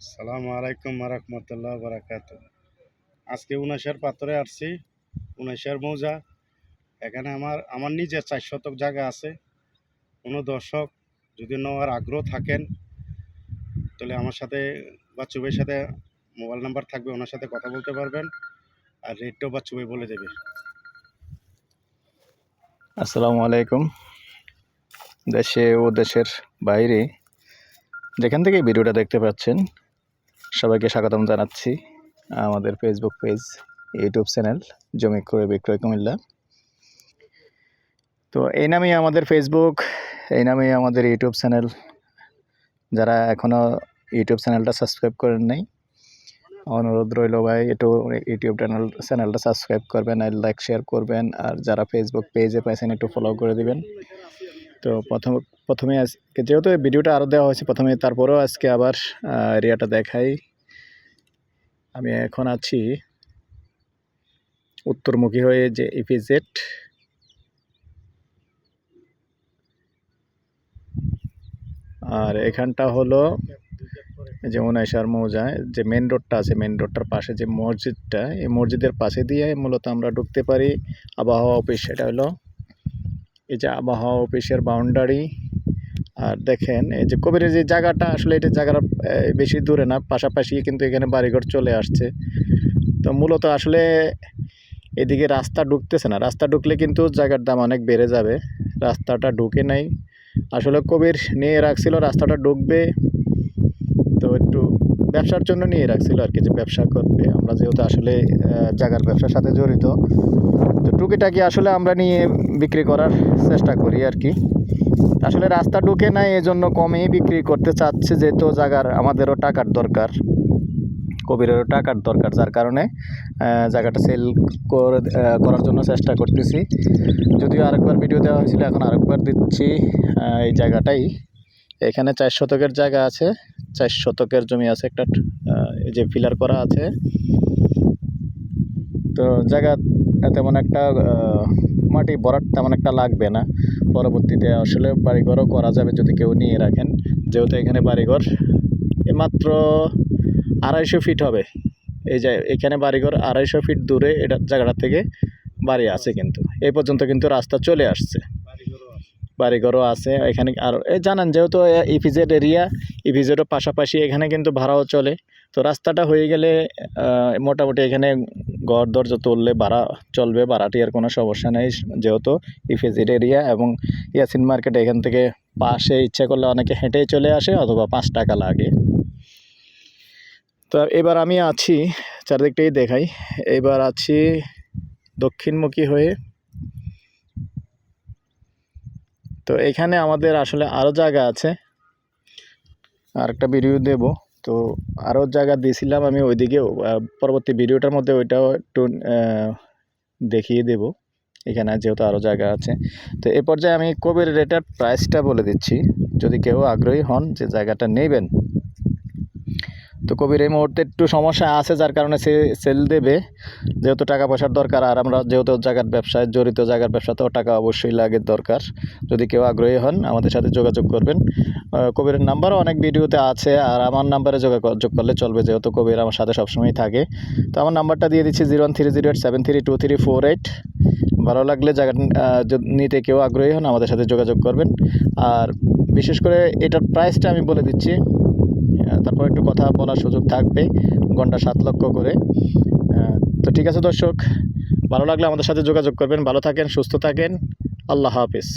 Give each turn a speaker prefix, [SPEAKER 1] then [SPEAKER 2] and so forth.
[SPEAKER 1] সালামু আলাইকুম রহমতুল্লাহ বারাকাত আজকে উনাশের পাথরে আসছি উনাশের মৌজা। এখানে আমার আমার নিজের চার শতক জায়গা আছে। কোনো দর্শক যদি নেওয়ার আগ্রহ থাকেন, তাহলে আমার সাথে, বাচ্চু ভাইয়ের সাথে মোবাইল নাম্বার থাকবে, ওনার সাথে কথা বলতে পারবেন। আর রেটটাও বাচ্চু ভাই বলে দেবে।
[SPEAKER 2] আসসালামু আলাইকুম। দেশে ও দেশের বাইরে যেখান থেকে ভিডিওটা দেখতে পাচ্ছেন সবাইকে স্বাগতম জানাচ্ছি আমাদের ফেসবুক পেজ ইউটিউব চ্যানেল জমি ক্রয় বিক্রয় কুমিল্লা। তো এই নামেই আমাদের ফেসবুক এই নামেই আমাদের ইউটিউব চ্যানেল যারা এখনও ইউটিউব চ্যানেলটা সাবস্ক্রাইব করেন নাই, অনুরোধ রইল ভাই, একটু ইউটিউব চ্যানেল চ্যানেলটা সাবস্ক্রাইব করবেন, আর লাইক শেয়ার করবেন, আর যারা ফেসবুক পেজে পাইছেন, একটু ফলো করে দিবেন। তো প্রথম প্রথমে আজকে যেহেতু ভিডিওটা আরও দেওয়া হয়েছে, প্রথমে তারপরেও আজকে আবার এরিয়াটা দেখাই। আমি এখন আছি উত্তরমুখী হয়ে যে ইপিজেড আর এখানটা হলো যে উনাইশার মৌজায় যে মেন রোডটা আছে মেন রোডটার পাশে যে মসজিদটা, এই মসজিদের পাশে দিয়ে মূলত আমরা ঢুকতে পারি আবহাওয়া অফিস। সেটা হলো এই যে আবহাওয়া অফিসের বাউন্ডারি আর দেখেন, এই যে কবিরের যে জায়গাটা, আসলে এটা জায়গাটা বেশি দূরে না, পাশাপাশি কিন্তু এখানে বাড়িঘর চলে আসছে। তো মূলত আসলে এদিকে রাস্তা ঢুকতেছে না। রাস্তা ঢুকলে কিন্তু জায়গার দাম অনেক বেড়ে যাবে। রাস্তাটা ঢুকে নাই। আসলে কবির নিয়ে রাখছিল, রাস্তাটা ঢুকবে। ব্যবসার জন্য নিয়ে রাখছিল আর কি যে ব্যবসা করবে। আমরা যেহেতু আসলে আহ, জায়গার ব্যবসার সাথে জড়িত তো টুকিটাকি আসলে আমরা নিয়ে বিক্রি করার চেষ্টা করি আর কি। আসলে রাস্তা ঢুকে নাই এজন্য কমেই বিক্রি করতে চাচ্ছে যেহেতু জায়গার আমাদেরও টাকার দরকার কবিরেরও টাকার দরকার যার কারণে জায়গাটা সেল করে করার জন্য চেষ্টা করতেছি। যদিও আরেকবার ভিডিও দেওয়া হয়েছিল এখন আরেকবার দিচ্ছি এই জায়গাটাই। এখানে চার শতকের জায়গা আছে। চার শতকের জমি আছে একটা যে ফিলার করা আছে। তো জায়গা তেমন একটা মাটি ভরাট তেমন একটা লাগবে না। পরবর্তীতে আসলে বাড়িঘরও করা যাবে যদি কেউ নিয়ে রাখেন। যেহেতু এখানে বাড়িঘর মাত্র আড়াইশো ফিট হবে। এই যে এখানে বাড়িঘর আড়াইশো ফিট দূরে এটা জায়গাটা থেকে বাড়ি আছে কিন্তু। এই পর্যন্ত কিন্তু রাস্তা চলে আসছে। বাড়িঘরও আছে, এখানে আর জানেন যেহেতু ইপিজেড এরিয়া ইপিজেডও পাশাপাশি এখানে কিন্তু ভাড়াও চলে। তো রাস্তাটা হয়ে গেলে মোটামুটি এখানে ঘর দরজা তুললে ভাড়া চলবে, ভাড়াটি আর কোনো সমস্যা নেই যেহেতু ইপিজেড এরিয়া এবং ইয়াসিন মার্কেট এখান থেকে পাশে ইচ্ছা করলে অনেকে হেঁটেই চলে আসে অথবা পাঁচ টাকা লাগে। তো এবার আমি আছি, চারদিকটাই দেখাই, এবার আছি দক্ষিণমুখী হয়ে তো এখানে আমাদের আসলে আরও জায়গা আছে। আর একটা ভিডিও দেব। তো আরও জায়গা দিয়েছিলাম আমি ওইদিকেও পরবর্তী ভিডিওটার মধ্যে ওইটাও একটু দেখিয়ে দেব। এখানে যেহেতু আরও জায়গা আছে। তো এ পর্যায়ে আমি কবির রেটার প্রাইসটা বলে দিচ্ছি। যদি কেউ আগ্রহী হন যে জায়গাটা নেবেন তো কবির এই মুহূর্তে একটু সমস্যা আছে, যার কারণে সে সেল দেবে। যেহেতু টাকা পয়সার দরকার, আর আমরা যেহেতু জায়গার ব্যবসায়, জড়িত জায়গার ব্যবসাতেও টাকা অবশ্যই লাগে, দরকার। যদি কেউ আগ্রহী হন, আমাদের সাথে যোগাযোগ করবেন। কবিরের নাম্বারও অনেক ভিডিওতে আছে, আর আমার নাম্বারে যোগাযোগ করলে চলবে, যেহেতু কবির আমার সাথে সবসময় থাকে। তো আমার নাম্বারটা দিয়ে দিচ্ছি zero one three zero eight seven three two three four eight ভালো লাগলে জায়গা নিতে কেউ আগ্রহী হন, আমাদের সাথে যোগাযোগ করবেন। আর বিশেষ করে এটার প্রাইসটা আমি বলে দিচ্ছি। তারপর একটু কথা বলার সুযোগ থাকবে, ঘণ্টা সাত লক্ষ করে। তো ঠিক আছে দর্শক, ভালো লাগলে আমাদের সাথে যোগাযোগ করবেন। ভালো থাকেন, সুস্থ থাকেন। আল্লাহ হাফিজ।